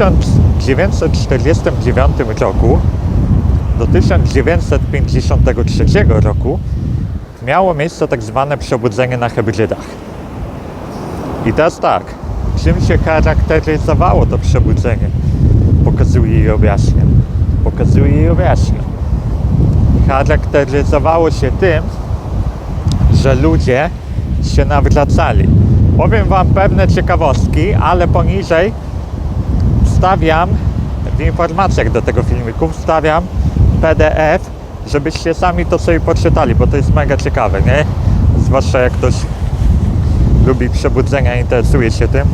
1949 roku do 1953 roku miało miejsce tak zwane przebudzenie na Hebrydach. I teraz tak, czym się charakteryzowało to przebudzenie? Pokazuję i objaśnię. Pokazuję i objaśnię. Charakteryzowało się tym, że ludzie się nawracali. Powiem Wam pewne ciekawostki, ale poniżej wstawiam w informacjach do tego filmiku, wstawiam PDF, żebyście sami to sobie poczytali, bo to jest mega ciekawe, nie? Zwłaszcza jak ktoś lubi przebudzenia, interesuje się tym,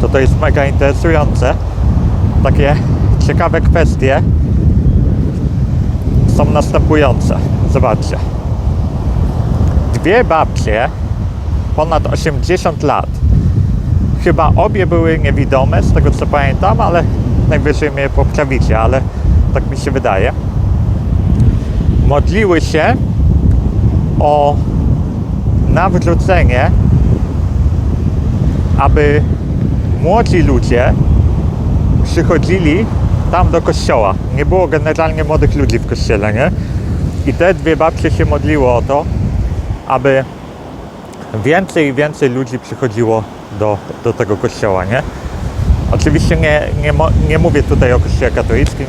to to jest mega interesujące. Takie ciekawe kwestie są następujące. Zobaczcie. Dwie babcie, ponad 80 lat. Chyba obie były niewidome, z tego co pamiętam, ale najwyżej mnie poprawicie, ale tak mi się wydaje. Modliły się o nawrócenie, aby młodzi ludzie przychodzili tam do kościoła. Nie było generalnie młodych ludzi w kościele, nie? I te dwie babcie się modliły o to, aby więcej i więcej ludzi przychodziło do, do tego kościoła, nie? Oczywiście nie, nie, nie mówię tutaj o kościele katolickim,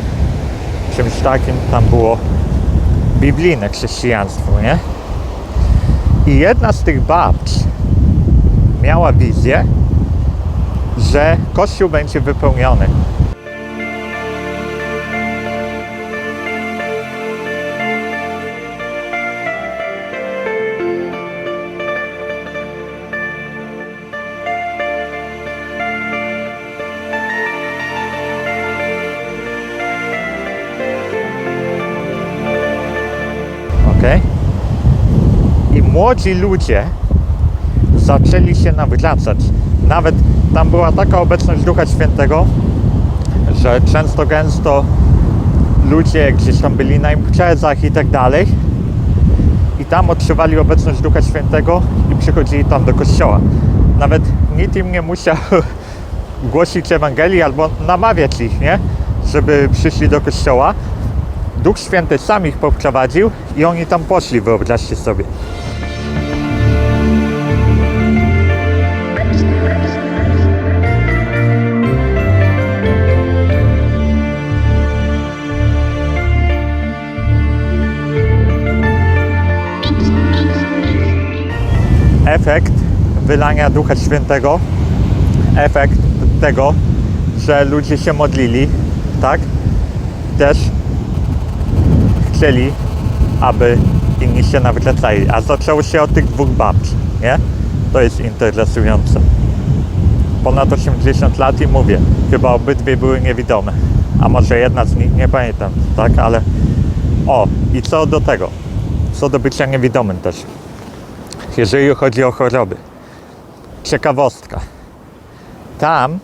czymś takim, tam było biblijne chrześcijaństwo, nie? I jedna z tych babci miała wizję, że kościół będzie wypełniony. Ok? I młodzi ludzie zaczęli się nawracać. Nawet tam była taka obecność Ducha Świętego, że często gęsto ludzie gdzieś tam byli na imprezach i tak dalej i tam odczuwali obecność Ducha Świętego i przychodzili tam do kościoła. Nawet nikt im nie musiał głosić Ewangelii albo namawiać ich, nie? Żeby przyszli do kościoła. Duch Święty sam ich poprowadził i oni tam poszli, wyobraźcie sobie. Efekt wylania Ducha Świętego, efekt tego, że ludzie się modlili, tak? Też chcieli, aby inni się nawracali. A zaczęło się od tych dwóch babci, nie? To jest interesujące. Ponad 80 lat i mówię, chyba obydwie były niewidome. A może jedna z nich, nie pamiętam, tak? Ale o, i co do tego? Co do bycia niewidomym też. Jeżeli chodzi o choroby. Ciekawostka. Tam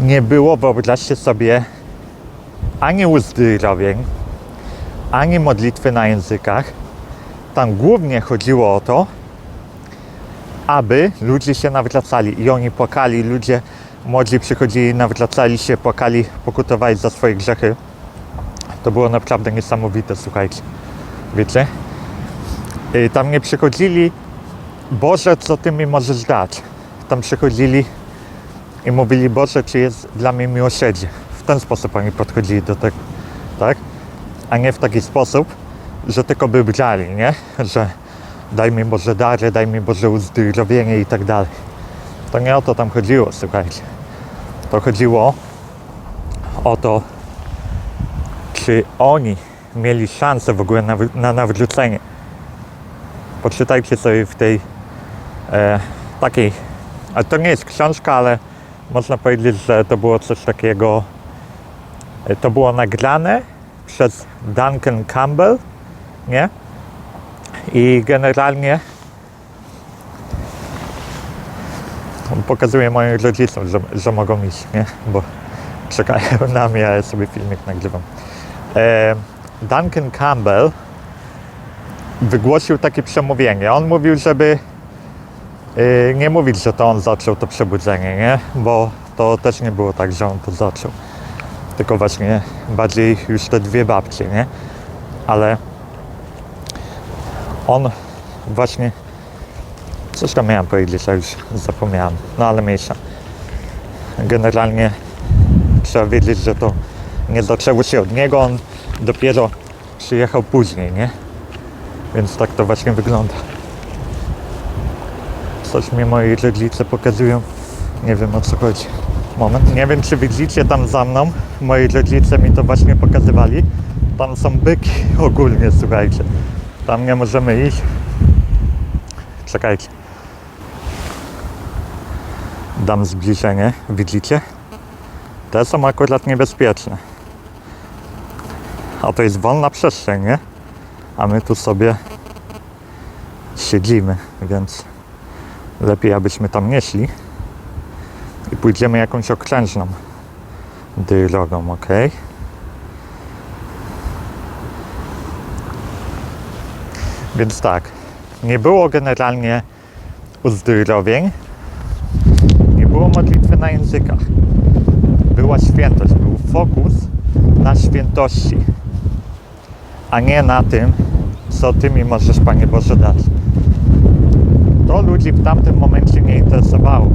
nie było, wyobraźcie sobie, ani uzdrowień, ani modlitwy na językach. Tam głównie chodziło o to, aby ludzie się nawracali i oni płakali, ludzie młodzi przychodzili, nawracali się, płakali, pokutowali za swoje grzechy. To było naprawdę niesamowite, słuchajcie. Wiecie? Y, Tam nie przychodzili, Boże, co Ty mi możesz dać? Tam przychodzili i mówili, Boże, czy jest dla mnie miłosierdzie? W ten sposób oni podchodzili do tego, tak? A nie w taki sposób, że tylko by brzali, nie? Że daj mi Boże dary, daj mi Boże uzdrowienie i tak dalej. To nie o to tam chodziło, słuchajcie. To chodziło o to, czy oni mieli szansę w ogóle na, na nawrócenie. Poczytajcie sobie w tej e, takiej, ale to nie jest książka, ale można powiedzieć, że to było coś takiego, e, to było nagrane przez Duncan Campbell, nie? I generalnie pokazuję moim rodzicom, że, że mogą iść, nie? Bo czekają na mnie, a ja sobie filmik nagrywam. E, Duncan Campbell wygłosił takie przemówienie. On mówił, żeby y, nie mówić, że to on zaczął to przebudzenie, nie? Bo to też nie było tak, że on to zaczął. Tylko właśnie bardziej już te dwie babcie, nie? Ale on właśnie coś tam miałem powiedzieć, a już zapomniałem. No ale mniejsza. Generalnie trzeba wiedzieć, że to nie zaczęło się od niego, on dopiero przyjechał później, nie? Więc tak to właśnie wygląda. Coś mi moi rodzice pokazują. Nie wiem o co chodzi. Moment. Nie wiem czy widzicie tam za mną. Moi rodzice mi to właśnie pokazywali. Tam są byki ogólnie, słuchajcie. Tam nie możemy iść. Czekajcie. Dam zbliżenie. Widzicie? Te są akurat niebezpieczne. A to jest wolna przestrzeń, nie? A my tu sobie siedzimy, więc lepiej abyśmy tam nie szli pójdziemy jakąś okrężną drogą, ok? Więc tak, nie było generalnie uzdrowień, nie było modlitwy na językach. Była świętość, był fokus na świętości, a nie na tym, co Ty mi możesz, Panie Boże, dać. To ludzi w tamtym momencie nie interesowało.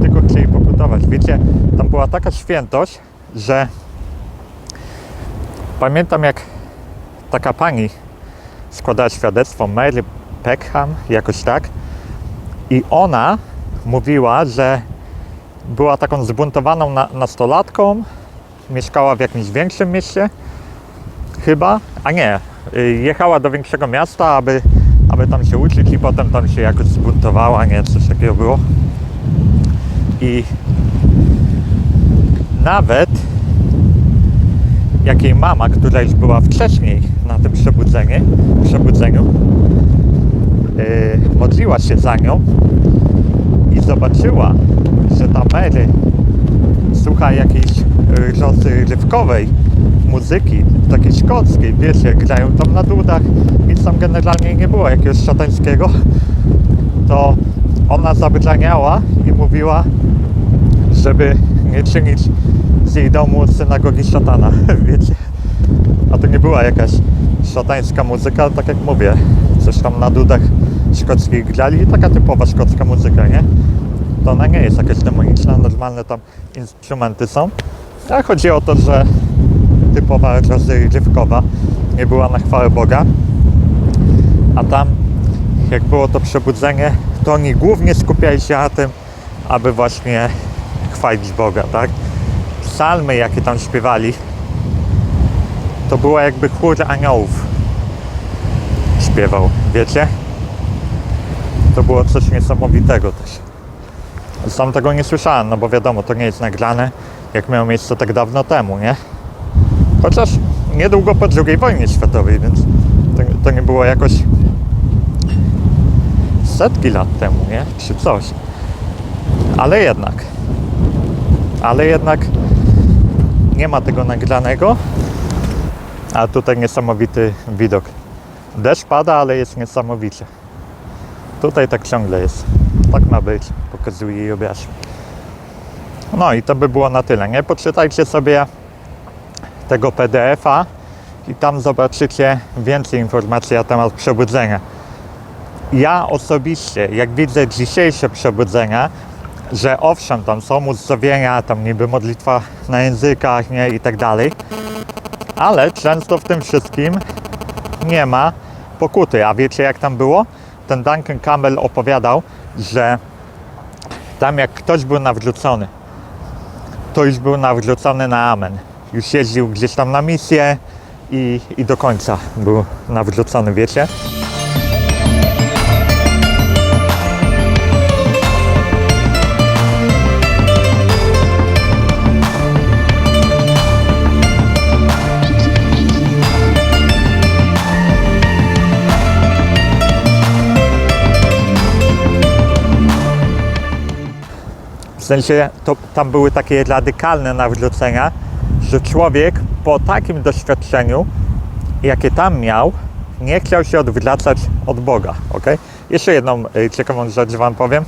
Tylko chcieli pokutować. Wiecie, tam była taka świętość, że pamiętam jak taka pani składała świadectwo, Mary Peckham, jakoś tak, i ona mówiła, że była taką zbuntowaną na, nastolatką, mieszkała w jakimś większym mieście, chyba, a nie, y, jechała do większego miasta, aby, aby tam się uczyć i potem tam się jakoś zbuntowała, nie, coś takiego było. I nawet jak jej mama, która już była wcześniej na tym przebudzeniu, przebudzeniu yy, modliła się za nią i zobaczyła, że ta Mary słucha jakiejś y, rozrywkowej muzyki, takiej szkockiej, wiecie, grają tam na dudach, nic tam generalnie nie było jakiegoś szatańskiego, to ona zabraniała i mówiła, żeby nie czynić z jej domu synagogi szatana, wiecie. A to nie była jakaś szatańska muzyka, tak jak mówię, coś tam na dudach szkockich grali, taka typowa szkocka muzyka, nie? To ona nie jest jakaś demoniczna, normalne tam instrumenty są. A chodzi o to, że typowa rozrywkowa, nie była na chwałę Boga. A tam, jak było to przebudzenie, to oni głównie skupiali się na tym, aby właśnie chwalić Boga, tak? Psalmy, jakie tam śpiewali, to było jakby chór aniołów śpiewał, wiecie? To było coś niesamowitego też. Sam tego nie słyszałem, no bo wiadomo, to nie jest nagrane, jak miało miejsce tak dawno temu, nie? Chociaż niedługo po II wojnie światowej, więc to, to nie było jakoś setki lat temu, nie? Czy coś. Ale jednak. Ale jednak nie ma tego nagranego. A tutaj niesamowity widok. Deszcz pada, ale jest niesamowicie. Tutaj tak ciągle jest. Tak ma być. Pokazuję i objaśnię. No i to by było na tyle, nie? Poczytajcie sobie tego PDF-a i tam zobaczycie więcej informacji na temat przebudzenia. Ja osobiście, jak widzę dzisiejsze przebudzenia, że owszem, tam są uzdrowienia, tam niby modlitwa na językach, nie, i tak dalej, ale często w tym wszystkim nie ma pokuty. A wiecie jak tam było? Ten Duncan Campbell opowiadał, że tam jak ktoś był nawrócony, to już był nawrócony na amen. Już jeździł gdzieś tam na misję i, i do końca był nawrócony, wiecie? Sensie to tam były takie radykalne nawrócenia, że człowiek po takim doświadczeniu, jakie tam miał, nie chciał się odwracać od Boga. ok? Jeszcze jedną y, ciekawą rzecz Wam powiem.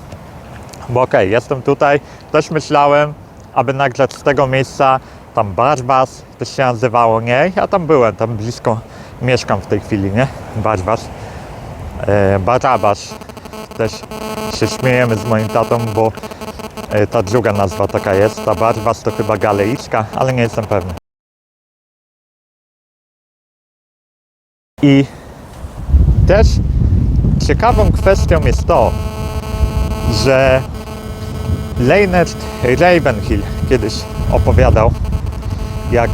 Bo okej, jestem tutaj, też myślałem, aby nagrać z tego miejsca tam Barzbas, to się nazywało, nie? Ja tam byłem, tam blisko mieszkam w tej chwili, nie? Barzbas. E, Barabasz. Też się śmiejemy z moim tatą, bo ta druga nazwa taka jest. Ta Barzbas to chyba Galejicka, ale nie jestem pewny. I też ciekawą kwestią jest to, że Leonard Ravenhill kiedyś opowiadał, jak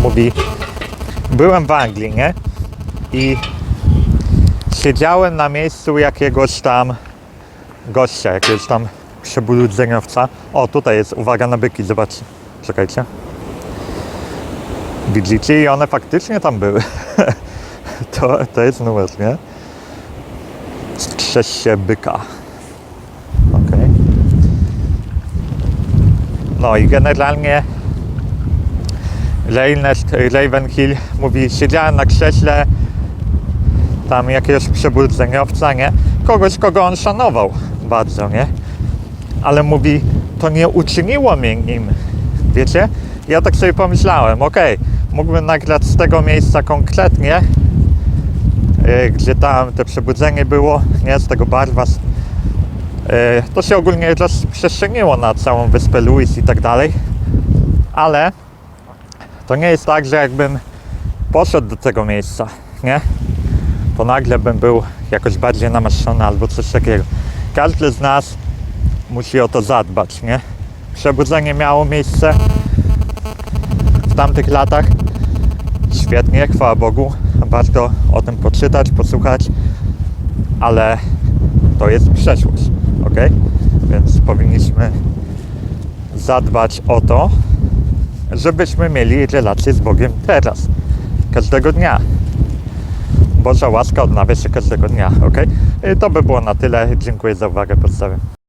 mówi, byłem w Anglii, nie? I siedziałem na miejscu jakiegoś tam gościa, jakiegoś tam przebudzeniowca. O, tutaj jest, uwaga na byki, zobaczcie. Czekajcie. Widzicie? I one faktycznie tam były. to, to jest numer, nie? Strzeż się byka. Okej. No i generalnie Ravenhill mówi, siedziałem na krześle tam jakiegoś przebudzeniowca, nie? Kogoś, kogo on szanował bardzo, nie? Ale mówi, to nie uczyniło mnie nim. Wiecie? Ja tak sobie pomyślałem, okej, mógłbym nagrać z tego miejsca konkretnie, e, gdzie tam te przebudzenie było, nie? Z tego Barwas. E, To się ogólnie rozprzestrzeniło na całą wyspę Louis i tak dalej, ale to nie jest tak, że jakbym poszedł do tego miejsca, nie? To nagle bym był jakoś bardziej namaszczony albo coś takiego. Każdy z nas musi o to zadbać, nie? Przebudzenie miało miejsce w tamtych latach. Świetnie, chwała Bogu. Warto o tym poczytać, posłuchać, ale to jest przeszłość, ok? Więc powinniśmy zadbać o to, żebyśmy mieli relacje z Bogiem teraz, każdego dnia. Boża łaska odnawia się każdego dnia, ok? To by było na tyle. Dziękuję za uwagę, pozdrawiam.